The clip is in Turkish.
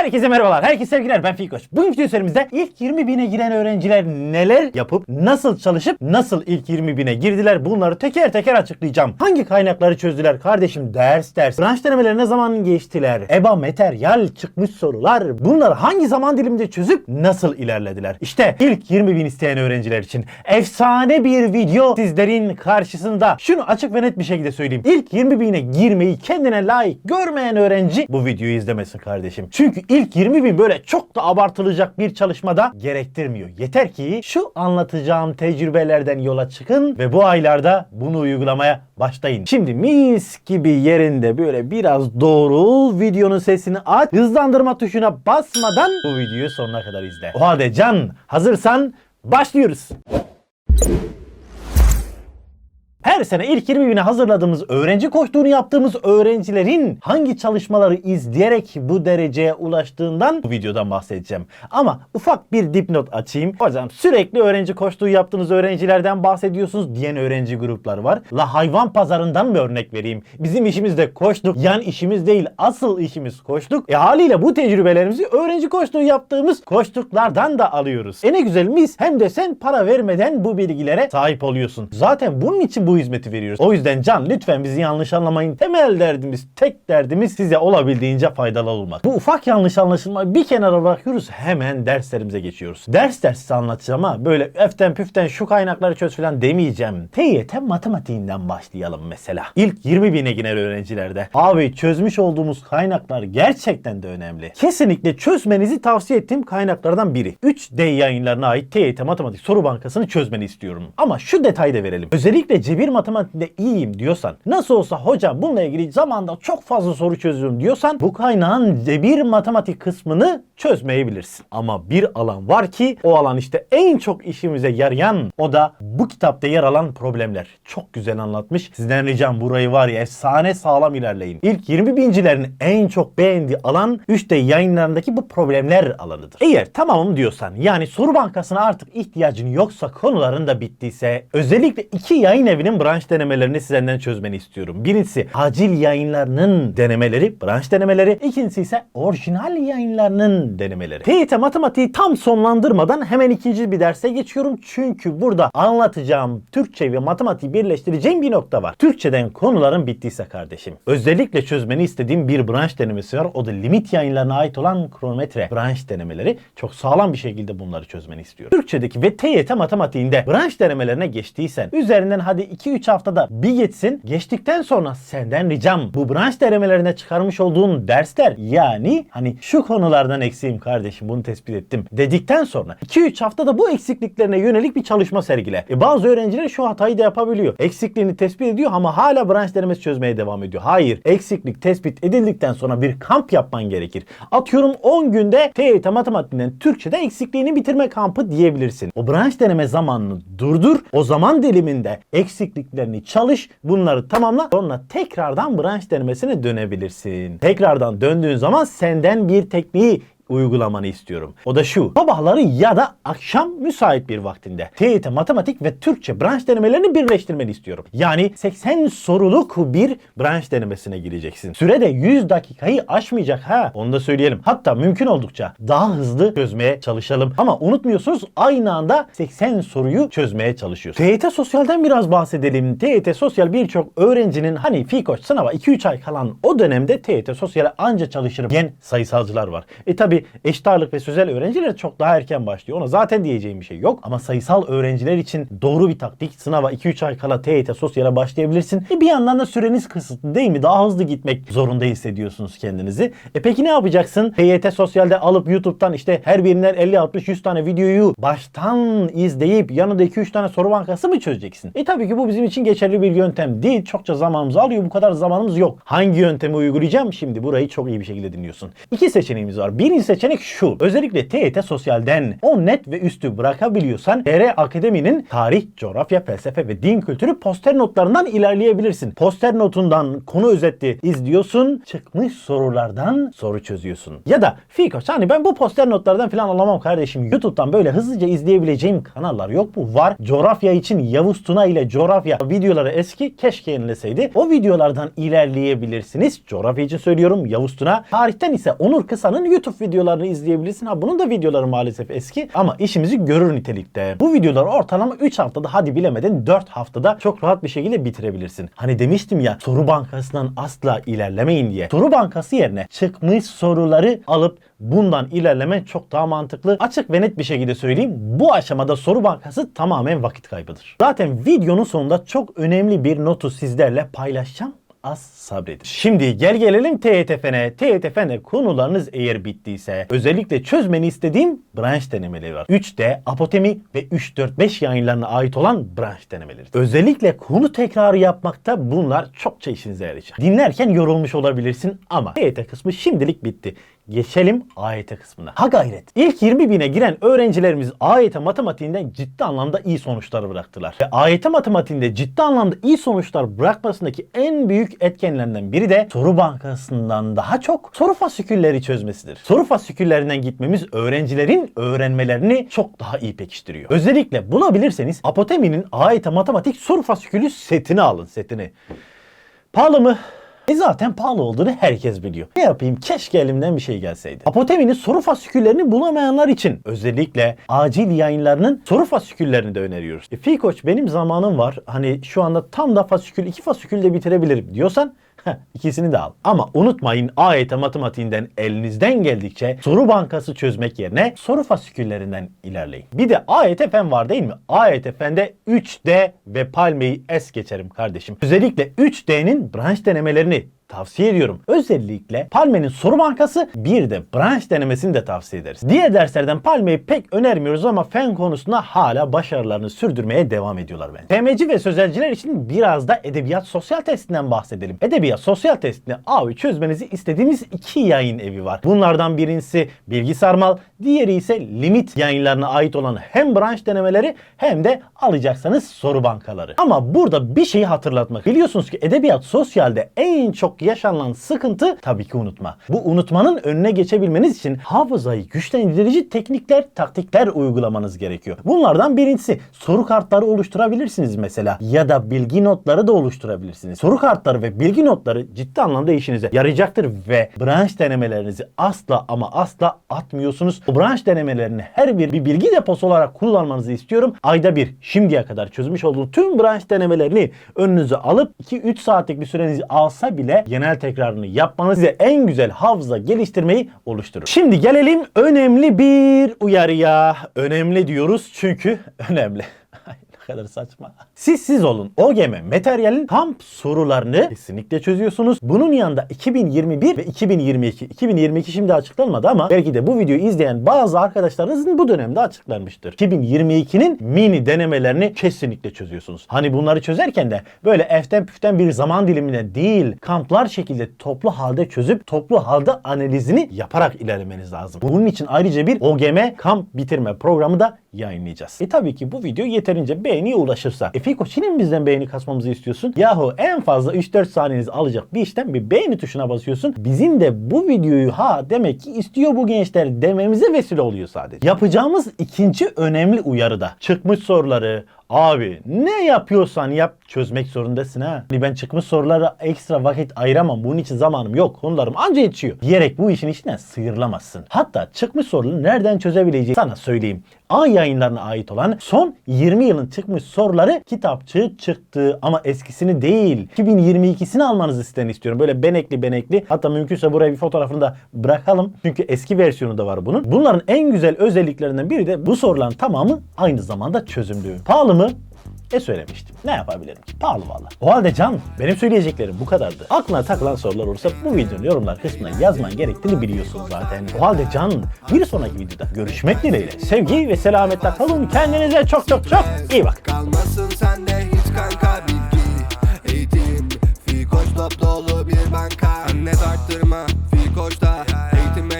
Herkese merhabalar, herkese sevgiler. Ben Fikoş. Bugün video serimizde ilk 20 bine giren öğrenciler neler yapıp, nasıl çalışıp, nasıl ilk 20 bine girdiler bunları teker teker açıklayacağım. Hangi kaynakları çözdüler kardeşim ders ders, branş denemeleri ne zaman geçtiler, EBA materyal çıkmış sorular, bunları hangi zaman diliminde çözüp nasıl ilerlediler? İşte ilk 20 bin isteyen öğrenciler için efsane bir video sizlerin karşısında. Şunu açık ve net bir şekilde söyleyeyim. İlk 20 bine girmeyi kendine layık görmeyen öğrenci bu videoyu izlemesin kardeşim. Çünkü ilk 20 bin böyle çok da abartılacak bir çalışmada gerektirmiyor. Yeter ki şu anlatacağım tecrübelerden yola çıkın ve bu aylarda bunu uygulamaya başlayın. Şimdi mis gibi yerinde böyle biraz doğru videonun sesini aç. Hızlandırma tuşuna basmadan bu videoyu sonuna kadar izle. O halde can hazırsan başlıyoruz. Her sene ilk 20 bine hazırladığımız öğrenci koştuğunu yaptığımız öğrencilerin hangi çalışmaları izleyerek bu dereceye ulaştığından bu videodan bahsedeceğim. Ama ufak bir dipnot açayım. Hocam sürekli öğrenci koştuğu yaptığınız öğrencilerden bahsediyorsunuz diyen öğrenci grupları var. La hayvan pazarından mı örnek vereyim? Bizim işimiz de koştuk. Yan işimiz değil asıl işimiz koştuk. E haliyle bu tecrübelerimizi öğrenci koştuğu yaptığımız koştuklardan da alıyoruz. E ne güzel mis hem de sen para vermeden bu bilgilere sahip oluyorsun. Zaten bunun için bu hizmeti veriyoruz. O yüzden can lütfen bizi yanlış anlamayın. Temel derdimiz, tek derdimiz size olabildiğince faydalı olmak. Bu ufak yanlış anlaşılmayı bir kenara bırakıyoruz. Hemen derslerimize geçiyoruz. Ders ders size anlatacağım ama böyle eften püften şu kaynakları çöz falan demeyeceğim. TYT matematiğinden başlayalım mesela. İlk 20 bine giren öğrencilerde. Abi çözmüş olduğumuz kaynaklar gerçekten de önemli. Kesinlikle çözmenizi tavsiye ettiğim kaynaklardan biri. 3D yayınlarına ait TYT Matematik Soru Bankası'nı çözmeni istiyorum. Ama şu detayı da verelim. Özellikle cebir matematiğinde iyiyim diyorsan, nasıl olsa hocam bununla ilgili zamanda çok fazla soru çözüyorum diyorsan bu kaynağın cebir matematik kısmını çözmeyebilirsin. Ama bir alan var ki o alan işte en çok işimize yarayan o da bu kitapta yer alan problemler. Çok güzel anlatmış. Sizden ricam burayı var ya efsane sağlam ilerleyin. İlk 20 bincilerin en çok beğendiği alan 3D yayınlarındaki bu problemler alanıdır. Eğer tamamım diyorsan yani soru bankasına artık ihtiyacın yoksa konuların da bittiyse özellikle iki yayın evinin branş denemelerini sizden çözmeni istiyorum. Birincisi acil yayınlarının denemeleri, branş denemeleri. İkincisi ise orijinal yayınlarının denemeleri. TYT matematiği tam sonlandırmadan hemen ikinci bir derse geçiyorum. Çünkü burada anlatacağım Türkçe ve matematiği birleştireceğim bir nokta var. Türkçeden konuların bittiyse kardeşim. Özellikle çözmeni istediğim bir branş denemesi var. O da limit yayınlarına ait olan kronometre branş denemeleri. Çok sağlam bir şekilde bunları çözmeni istiyorum. Türkçedeki ve TYT matematiğinde branş denemelerine geçtiysen üzerinden hadi 2-3 haftada bir geçsin. Geçtikten sonra senden ricam bu branş denemelerine çıkarmış olduğun dersler yani hani şu konulardan eksiğim kardeşim bunu tespit ettim dedikten sonra 2-3 haftada bu eksikliklerine yönelik bir çalışma sergile. E bazı öğrenciler şu hatayı da yapabiliyor. Eksikliğini tespit ediyor ama hala branş denemesi çözmeye devam ediyor. Hayır. Eksiklik tespit edildikten sonra bir kamp yapman gerekir. Atıyorum 10 günde TYT matematiğinden Türkçe'de eksikliğini bitirme kampı diyebilirsin. O branş deneme zamanını durdur. O zaman diliminde eksikliklerini çalış. Bunları tamamla. Sonra tekrardan branş denemesine dönebilirsin. Tekrardan döndüğün zaman senden bir tekniği uygulamanı istiyorum. O da şu. Sabahları ya da akşam müsait bir vaktinde TYT matematik ve Türkçe branş denemelerini birleştirmeni istiyorum. Yani 80 soruluk bir branş denemesine gireceksin. Sürede 100 dakikayı aşmayacak ha. Onu da söyleyelim. Hatta mümkün oldukça daha hızlı çözmeye çalışalım. Ama unutmuyorsunuz aynı anda 80 soruyu çözmeye çalışıyoruz. TYT Sosyal'den biraz bahsedelim. TYT Sosyal birçok öğrencinin hani Fikoş sınava 2-3 ay kalan o dönemde TYT Sosyal'e anca çalışırım diyen sayısalcılar var. E tabi eşit ağırlık ve sözel öğrenciler çok daha erken başlıyor. Ona zaten diyeceğim bir şey yok. Ama sayısal öğrenciler için doğru bir taktik. Sınava 2-3 ay kala TYT Sosyal'e başlayabilirsin. E bir yandan da süreniz kısıtlı değil mi? Daha hızlı gitmek zorunda hissediyorsunuz kendinizi. E peki ne yapacaksın? TYT Sosyal'de alıp YouTube'dan işte her birinden 50-60-100 tane videoyu baştan izleyip yanında 2-3 tane soru bankası mı çözeceksin? E tabii ki bu bizim için geçerli bir yöntem değil. Çokça zamanımızı alıyor. Bu kadar zamanımız yok. Hangi yöntemi uygulayacağım? Şimdi burayı çok iyi bir şekilde dinliyorsun. İki seçeneğimiz var. Birincisi seçenek şu. Özellikle TYT Sosyal'den 10 net ve üstü bırakabiliyorsan TR Akademi'nin tarih, coğrafya, felsefe ve din kültürü poster notlarından ilerleyebilirsin. Poster notundan konu özetli izliyorsun, çıkmış sorulardan soru çözüyorsun. Ya da Fikoş hani ben bu poster notlardan falan alamam kardeşim. YouTube'dan böyle hızlıca izleyebileceğim kanallar yok mu? Var. Coğrafya için Yavuz Tuna ile coğrafya videoları eski keşke yenileseydi. O videolardan ilerleyebilirsiniz. Coğrafya için söylüyorum Yavuz Tuna. Tarihten ise Onur Kısa'nın YouTube videolarını izleyebilirsin. Ha bunun da videoları maalesef eski ama işimizi görür nitelikte. Bu videoları ortalama 3 haftada hadi bilemedin 4 haftada çok rahat bir şekilde bitirebilirsin. Hani demiştim ya soru bankasından asla ilerlemeyin diye. Soru bankası yerine çıkmış soruları alıp bundan ilerleme çok daha mantıklı. Açık ve net bir şekilde söyleyeyim. Bu aşamada soru bankası tamamen vakit kaybıdır. Zaten videonun sonunda çok önemli bir notu sizlerle paylaşacağım az sabredin. Şimdi gel gelelim TYT-FEN'e. TYT-FEN'de konularınız eğer bittiyse özellikle çözmeni istediğim branş denemeleri var. 3D, Apotemi ve 3-4-5 yayınlarına ait olan branş denemeleri. Özellikle konu tekrarı yapmakta bunlar çokça işinize yarayacak. Dinlerken yorulmuş olabilirsin ama TYT kısmı şimdilik bitti. Geçelim AYT kısmına. Ha gayret. İlk 20 bine giren öğrencilerimiz AYT matematiğinden ciddi anlamda iyi sonuçlar bıraktılar. Ve AYT matematiğinde ciddi anlamda iyi sonuçlar bırakmasındaki en büyük etkenlerinden biri de soru bankasından daha çok soru fasikülleri çözmesidir. Soru fasiküllerinden gitmemiz öğrencilerin öğrenmelerini çok daha iyi pekiştiriyor. Özellikle bulabilirseniz Apotemi'nin AYT matematik soru fasikülü setini alın setini. Pahalı mı? E zaten pahalı olduğunu herkes biliyor. Ne yapayım keşke elimden bir şey gelseydi. Apotemi'nin soru fasiküllerini bulamayanlar için özellikle acil yayınlarının soru fasiküllerini de öneriyoruz. E, Fi koç benim zamanım var. Hani şu anda tam da fasikül iki fasikül de bitirebilirim diyorsan ikisini de al. Ama unutmayın AYT matematiğinden elinizden geldikçe soru bankası çözmek yerine soru fasiküllerinden ilerleyin. Bir de AYT fen var değil mi? AYT fende 3D ve palmeyi es geçerim kardeşim. Özellikle 3D'nin branş denemelerini tavsiye ediyorum. Özellikle Palme'nin soru bankası bir de branş denemesini de tavsiye ederiz. Diğer derslerden Palme'yi pek önermiyoruz ama fen konusunda hala başarılarını sürdürmeye devam ediyorlar bence. TMC ve sözelciler için biraz da edebiyat sosyal testinden bahsedelim. Edebiyat sosyal testini abi çözmenizi istediğimiz iki yayın evi var. Bunlardan birincisi Bilgi Sarmal, diğeri ise Limit yayınlarına ait olan hem branş denemeleri hem de alacaksanız soru bankaları. Ama burada bir şeyi hatırlatmak. Biliyorsunuz ki edebiyat sosyalde en çok yaşanılan sıkıntı tabii ki unutma. Bu unutmanın önüne geçebilmeniz için hafızayı güçlendirici teknikler, taktikler uygulamanız gerekiyor. Bunlardan birincisi soru kartları oluşturabilirsiniz mesela ya da bilgi notları da oluşturabilirsiniz. Soru kartları ve bilgi notları ciddi anlamda işinize yarayacaktır ve branş denemelerinizi asla ama asla atmıyorsunuz. Bu branş denemelerini her bir bir bilgi deposu olarak kullanmanızı istiyorum. Ayda bir şimdiye kadar çözmüş olduğunuz tüm branş denemelerini önünüze alıp 2-3 saatlik bir sürenizi alsa bile genel tekrarını yapmanız size en güzel hafıza geliştirmeyi oluşturur. Şimdi gelelim önemli bir uyarıya. Önemli diyoruz çünkü önemli. kadar saçma. Siz siz olun. OGM materyalin kamp sorularını kesinlikle çözüyorsunuz. Bunun yanında 2021 ve 2022. 2022 şimdi açıklanmadı ama belki de bu videoyu izleyen bazı arkadaşlarınızın bu dönemde açıklanmıştır. 2022'nin mini denemelerini kesinlikle çözüyorsunuz. Hani bunları çözerken de böyle eften püften bir zaman dilimine değil kamplar şekilde toplu halde çözüp toplu halde analizini yaparak ilerlemeniz lazım. Bunun için ayrıca bir OGM kamp bitirme programı da yayınlayacağız. E tabii ki bu video yeterince beğeniye ulaşırsa. E Fiko Çin'in bizden beğeni kasmamızı istiyorsun. Yahu en fazla 3-4 saniyenizi alacak bir işten bir beğeni tuşuna basıyorsun. Bizim de bu videoyu ha demek ki istiyor bu gençler dememize vesile oluyor sadece. Yapacağımız ikinci önemli uyarı da çıkmış soruları, Abi ne yapıyorsan yap çözmek zorundasın ha. Hani ben çıkmış sorulara ekstra vakit ayıramam. Bunun için zamanım yok. Konularım anca yetişiyor. Diyerek bu işin içinden sıyrılamazsın. Hatta çıkmış soruları nereden çözebileceğini sana söyleyeyim. A yayınlarına ait olan son 20 yılın çıkmış soruları kitapçığı çıktı ama eskisini değil. 2022'sini almanızı sizden istiyorum. Böyle benekli benekli. Hatta mümkünse buraya bir fotoğrafını da bırakalım. Çünkü eski versiyonu da var bunun. Bunların en güzel özelliklerinden biri de bu soruların tamamı aynı zamanda çözümlü. Pahalı mı? E söylemiştim. Ne yapabilirim ki? Pahalı valla. O halde Can, benim söyleyeceklerim bu kadardı. Aklına takılan sorular olursa bu videonun yorumlar kısmına yazman gerektiğini biliyorsun zaten. O halde Can, bir sonraki videoda görüşmek dileğiyle. Sevgi ve selametle kalın. Kendinize çok çok çok iyi bakın. Kalmasın sende hiç kanka bilgi Eğitim top dolu bir banka Anne tarttırma